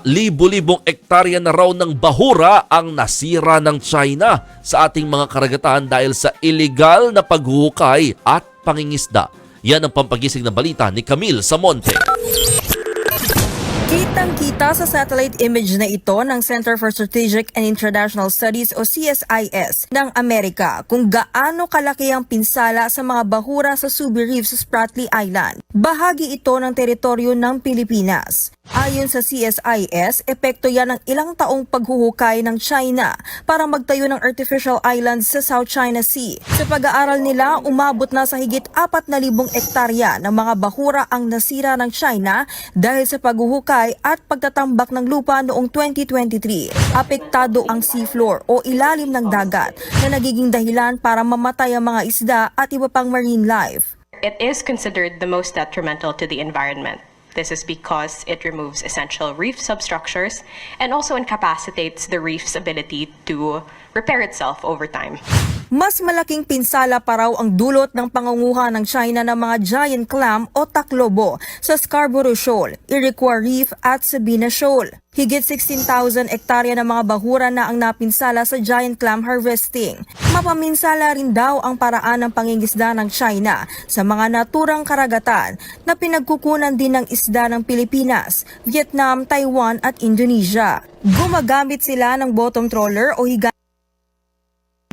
Libo-libong ektarya na raw ng bahura ang nasira ng China sa ating mga karagatan dahil sa illegal na paghuhukay at pangingisda. Yan ang pampagising na balita ni Camille Samonte. Kitang-kita sa satellite image na ito ng Center for Strategic and International Studies o CSIS ng Amerika kung gaano kalaki ang pinsala sa mga bahura sa Subi Reef sa Spratly Island. Bahagi ito ng teritoryo ng Pilipinas. Ayon sa CSIS, epekto yan ng ilang taong paghuhukay ng China para magtayo ng artificial islands sa South China Sea. Sa pag-aaral nila, umabot na sa higit 4,000 ektarya ng mga bahura ang nasira ng China dahil sa paghuhukay at pagtatambak ng lupa noong 2023. Apektado ang seafloor o ilalim ng dagat na nagiging dahilan para mamatay ang mga isda at iba pang marine life. It is considered the most detrimental to the environment. This is because it removes essential reef substructures and also incapacitates the reef's ability to repair itself over time. Mas malaking pinsala pa raw ang dulot ng pangunguha ng China ng mga giant clam o taklobo sa Scarborough Shoal, Iroquois Reef at Sabina Shoal. Higit 16,000 ektarya ng mga bahura na ang napinsala sa giant clam harvesting. Mapaminsala rin daw ang paraan ng pangingisda ng China sa mga naturang karagatan na pinagkukunan din ng isda ng Pilipinas, Vietnam, Taiwan at Indonesia. Gumagamit sila ng bottom trawler o higa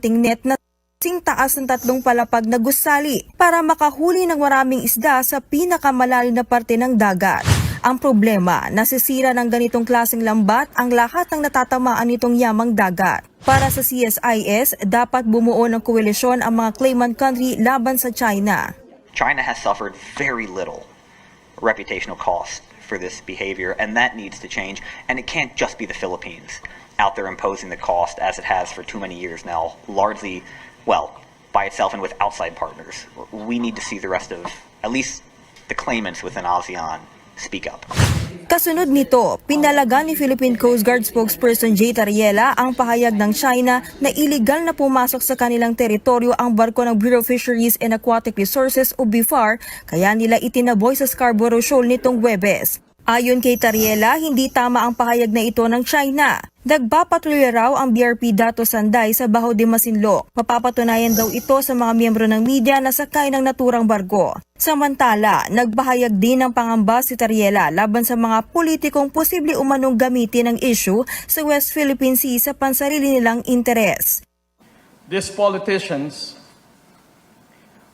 net na sing taas ng tatlong palapag na gusali para makahuli ng maraming isda sa pinakamalalim na parte ng dagat. Ang problema, nasisira ng ganitong klaseng lambat ang lahat ng natatamaan nitong yamang dagat. Para sa CSIS, dapat bumuo ng koalisyon ang mga claimant country laban sa China. China has suffered very little reputational cost for this behavior, and that needs to change. And it can't just be the Philippines out there imposing the cost as it has for too many years now, largely, well, by itself and with outside partners. We need to see the rest of, at least the claimants within ASEAN, speak up. Kasunod nito, pinalaga ni Philippine Coast Guard spokesperson Jay Tariela ang pahayag ng China na iligal na pumasok sa kanilang teritoryo ang barko ng Bureau of Fisheries and Aquatic Resources o BIFAR kaya nila itinaboy sa Scarborough Shoal nitong Webes. Ayon kay Tariela, hindi tama ang pahayag na ito ng China. Nagpapatrolya raw ang BRP Dato Sanday sa Baho de Masinloc. Mapapatunayan daw ito sa mga miyembro ng media na sakay ng naturang barko. Samantala, nagpahayag din ng pangamba si Tariela laban sa mga politikong posible umanong gamitin ang issue sa West Philippine Sea sa pansarili nilang interes. These politicians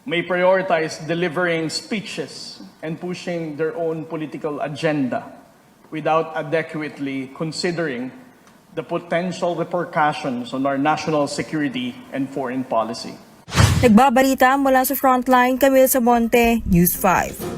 may prioritize delivering speeches and pushing their own political agenda without adequately considering the potential repercussions on our national security and foreign policy. Nagbabalita mula sa Frontline, Camille Samonte, News 5.